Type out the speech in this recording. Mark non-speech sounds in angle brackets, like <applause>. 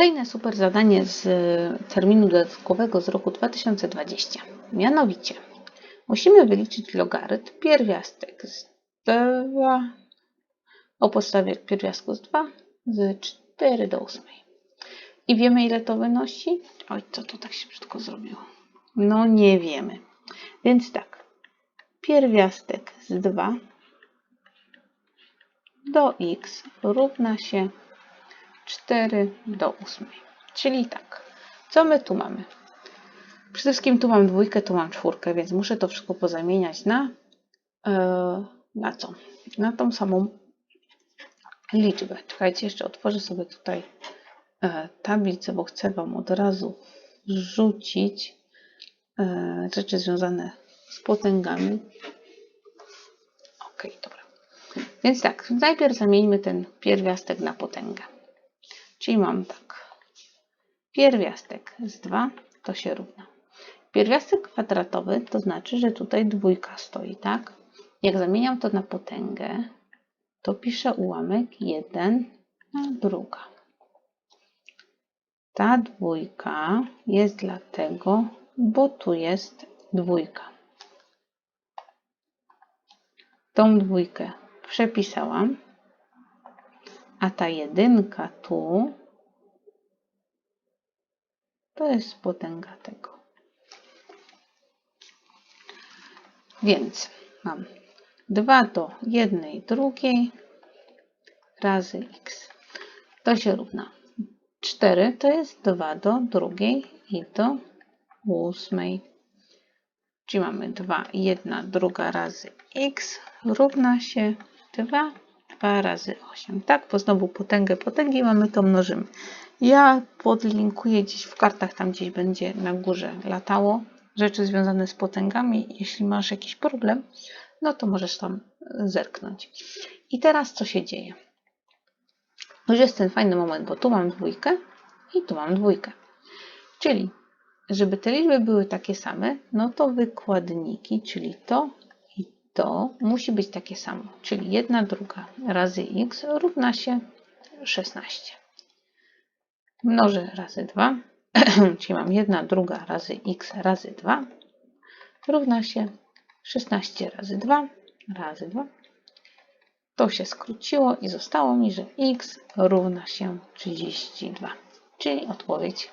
Kolejne super zadanie z terminu dodatkowego z roku 2020. Mianowicie musimy wyliczyć logarytm pierwiastek z 2 o podstawie pierwiastku z 2 z 4 do 8. I wiemy ile to wynosi? Oj, co to tak się brzydko zrobiło? No nie wiemy. Więc tak, pierwiastek z 2 do x równa się 4 do 8. Czyli tak, co my tu mamy? Przede wszystkim tu mam dwójkę, tu mam czwórkę, więc muszę to wszystko pozamieniać na, e, na co? Na tą samą liczbę. Czekajcie, jeszcze otworzę sobie tutaj e, tablicę, bo chcę Wam od razu rzucić e, rzeczy związane z potęgami. Ok, dobra. Więc tak, najpierw zamieńmy ten pierwiastek na potęgę. Czyli mam tak. Pierwiastek z 2 to się równa. Pierwiastek kwadratowy to znaczy, że tutaj dwójka stoi, tak? Jak zamieniam to na potęgę, to piszę ułamek 1 na druga. Ta dwójka jest dlatego, bo tu jest dwójka. Tą dwójkę przepisałam, a ta jedynka tu to jest potęga tego. Więc mam 2 do jednej drugiej razy x. To się równa 4 to jest 2 do drugiej i do ósmej. Czyli mamy 2, 1 druga razy x równa się 2, 2 razy 8. Tak, bo znowu potęgę potęgi mamy, to mnożymy. Ja podlinkuję gdzieś w kartach, tam gdzieś będzie na górze latało rzeczy związane z potęgami. Jeśli masz jakiś problem, no to możesz tam zerknąć. I teraz co się dzieje? Już jest ten fajny moment, bo tu mam dwójkę i tu mam dwójkę. Czyli, żeby te liczby były takie same, no to wykładniki, czyli to to musi być takie samo. Czyli 1 druga razy x równa się 16. Mnożę razy 2, <clears throat> czyli mam 1 druga razy x razy 2 równa się 16 razy 2 razy 2. To się skróciło i zostało mi, że x równa się 32. Czyli odpowiedź